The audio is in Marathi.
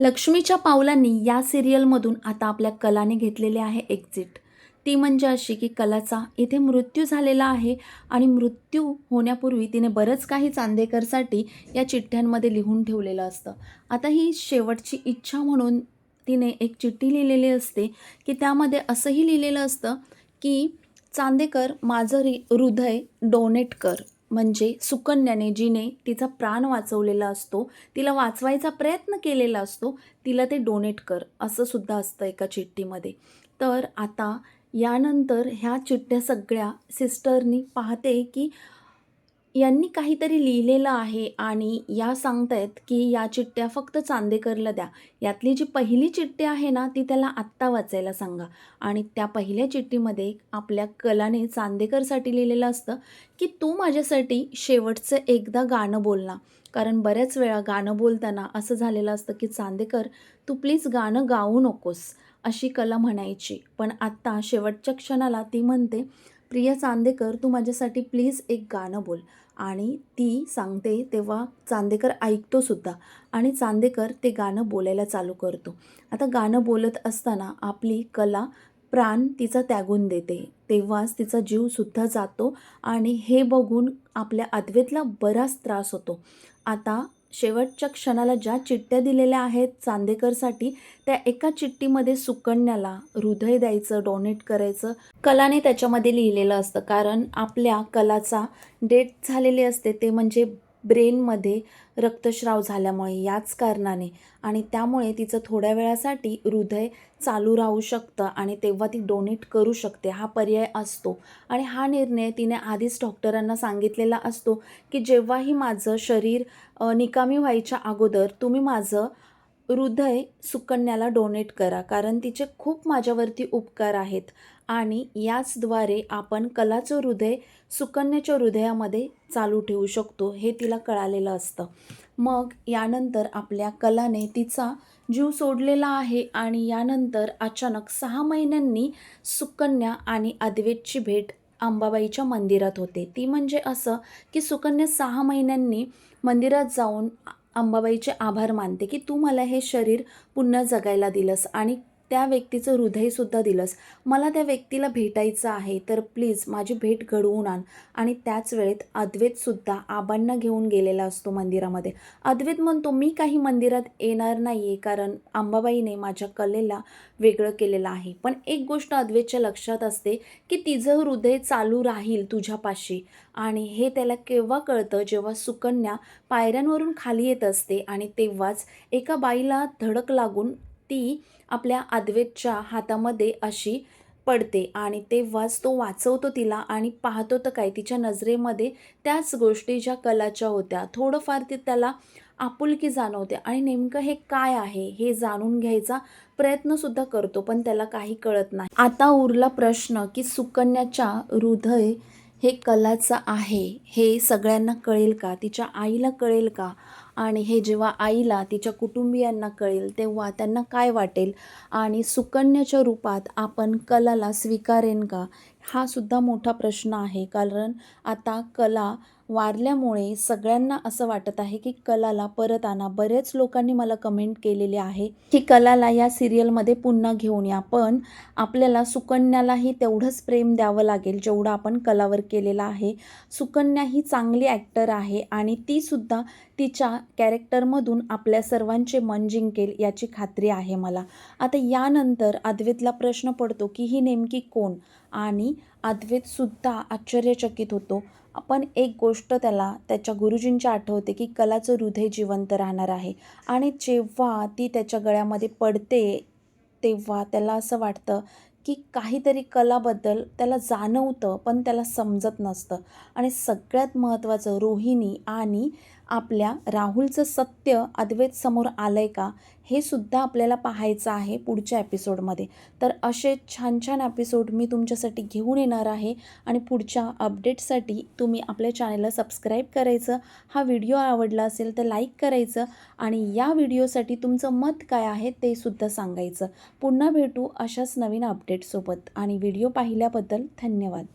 लक्ष्मीच्या पावलांनी या सिरियलमधून आता आपल्या कलाने घेतलेले आहे एक्झिट ती म्हणजे अशी की कलाचा इथे मृत्यू झालेला आहे आणि मृत्यू होण्यापूर्वी तिने बरंच काही चांदेकरसाठी या चिठ्ठ्यांमध्ये लिहून ठेवलेलं असतं. आता ही शेवटची इच्छा म्हणून तिने एक चिठ्ठी लिहिलेली असते की त्यामध्ये असंही लिहिलेलं असतं की चांदेकर माझं रि हृदय डोनेट कर. म्हणजे सुकन्याने जिने तिचा प्राण वाचवलेला असतो तिला वाचवायचा प्रयत्न केलेला असतो तिला ते डोनेट कर असं सुद्धा असतं एका चिठ्ठीमध्ये. तर आता यानंतर ह्या चिठ्ठ्या सगळ्या सिस्टरनी पाहते की यांनी काहीतरी लिहिलेलं आहे आणि या सांगतायत की या चिठ्ठ्या फक्त चांदेकरला द्या. यातली जी पहिली चिठ्ठी आहे ना ती त्याला आत्ता वाचायला सांगा. आणि त्या पहिल्या चिठ्ठीमध्ये आपल्या कलाने चांदेकरसाठी लिहिलेलं असतं की तू माझ्यासाठी शेवटचं एकदा गाणं बोलणार कारण बऱ्याच वेळा गाणं बोलताना असं झालेलं असतं की चांदेकर तू प्लीज गाणं गाऊ नकोस अशी कला म्हणायची. पण आत्ता शेवटच्या क्षणाला ती म्हणते प्रिया चांदेकर तू माझ्यासाठी प्लीज एक गाणं बोल. आणि ती सांगते तेव्हा चांदेकर ऐकतोसुद्धा आणि चांदेकर ते गाणं बोलायला चालू करतो. आता गाणं बोलत असताना आपली कला प्राण तिचा त्यागून देते. तेव्हाच तिचा जीवसुद्धा जातो आणि हे बघून आपल्या अद्वेतला बराच त्रास होतो. आता शेवटच्या क्षणाला ज्या चिठ्ठ्या दिलेल्या आहेत चांदेकरसाठी त्या एका चिठ्ठीमध्ये सुकन्याला हृदय द्यायचं डोनेट करायचं. कलाने त्याच्यामध्ये लिहिलेलं असतं. कारण आपल्या कलाचा डेट झालेली असते ते म्हणजे ब्रेनमध्ये रक्तस्राव झाल्यामुळे याच कारणाने आणि त्यामुळे तिचं थोड्या वेळासाठी हृदय चालू राहू शकतं आणि तेव्हा ती डोनेट करू शकते. हा पर्याय असतो. आणि हा निर्णय तिने आधीच डॉक्टरांना सांगितलेला असतो की जेव्हाही माझं शरीर निकामी व्हायच्या अगोदर तुम्ही माझं हृदय सुकन्याला डोनेट करा कारण तिचे खूप माझ्यावरती उपकार आहेत. आणि याचद्वारे आपण कलाचं हृदय सुकन्याच्या हृदयामध्ये चालू ठेवू शकतो हे तिला कळालेलं असतं. मग यानंतर आपल्या कलाने तिचा जीव सोडलेला आहे आणि यानंतर अचानक सहा महिन्यांनी सुकन्या आणि अद्वेतची भेट अंबाबाईच्या मंदिरात होते. ती म्हणजे असं की सुकन्या सहा महिन्यांनी मंदिरात जाऊन अंबाबाईचे आभार मानते की तू मला हे शरीर पुन्हा जगायला दिलंस आणि त्या व्यक्तीचं हृदयसुद्धा दिलंस. मला त्या व्यक्तीला भेटायचं आहे तर प्लीज माझी भेट घडवून आण. आणि त्याच वेळेत अद्वैतसुद्धा आबांना घेऊन गेलेला असतो मंदिरामध्ये. अद्वैत म्हणतो मी काही मंदिरात येणार नाही आहे कारण अंबाबाईने माझ्या कलेला वेगळं केलेलं आहे. पण एक गोष्ट अद्वैतच्या लक्षात असते की तिचं हृदय चालू राहील तुझ्यापाशी. आणि हे त्याला केव्हा कळतं? जेव्हा सुकन्या पायऱ्यांवरून खाली येत असते आणि तेव्हाच एका बाईला धडक लागून ती आपल्या अद्वेतच्या हातामध्ये अशी पडते आणि तेव्हाच तो वाचवतो तिला आणि पाहतो तर काय तिच्या नजरेमध्ये त्याच गोष्टी ज्या कलाच्या होत्या. थोडंफार ते त्याला आपुलकी जाणवते आणि नेमकं हे काय आहे हे जाणून घ्यायचा प्रयत्नसुद्धा करतो पण त्याला काही कळत नाही. आता उरला प्रश्न की सुकन्याच्या हृदय हे कलाचं आहे हे सगळ्यांना कळेल का? तिच्या आईला कळेल का? आणि हे जेव्हा आईला तिच्या कुटुंबियांना कळेल तेव्हा त्यांना काय वाटेल? आणि सुकन्याच्या रूपात आपण कलाला स्वीकारेन का? हा सुद्धा मोठा प्रश्न आहे. कारण आता कला वारल्यामुळे सगळ्यांना असं वाटत आहे की कलाला परत आणा. बरेच लोकांनी मला कमेंट केलेले आहे की कलाला या सिरियलमध्ये पुन्हा घेऊन या. पण आपल्याला सुकन्यालाही तेवढंच प्रेम द्यावं लागेल जेवढं आपण कलावर केलेलं आहे. सुकन्या ही चांगली ॲक्टर आहे आणि तीसुद्धा तिच्या कॅरेक्टरमधून आपल्या सर्वांचे मन जिंकेल याची खात्री आहे मला. आता यानंतर अद्वैतला प्रश्न पडतो की ही नेमकी कोण? आणि अद्वैतसुद्धा आश्चर्यचकित होतो. पण एक गोष्ट त्याला त्याच्या गुरुजींची आठवते की कलाचं हृदय जिवंत राहणार आहे. आणि जेव्हा ती त्याच्या गळ्यामध्ये पडते तेव्हा त्याला असं वाटतं की काहीतरी कलाबद्दल त्याला जाणवतं पण त्याला समजत नसतं. आणि सगळ्यात महत्त्वाचं रोहिणी आणि आपल्या राहुलचं सत्य अद्वैत समोर आलं आहे का हे सुद्धा आपल्याला पाहायचं आहे पुढच्या एपिसोडमध्ये तर असे छान छान एपिसोड मी तुमच्यासाठी घेऊन येणार आहे आणि पुढच्या अपडेटसाठी तुम्ही आपल्या चॅनलला सबस्क्राईब करायचं. हा व्हिडिओ आवडला असेल तर लाईक करायचं आणि या व्हिडिओसाठी तुमचं मत काय आहे ते सुद्धा सांगायचं. पुन्हा भेटू अशाच नवीन अपडेटसोबत आणि व्हिडिओ पाहिल्याबद्दल धन्यवाद.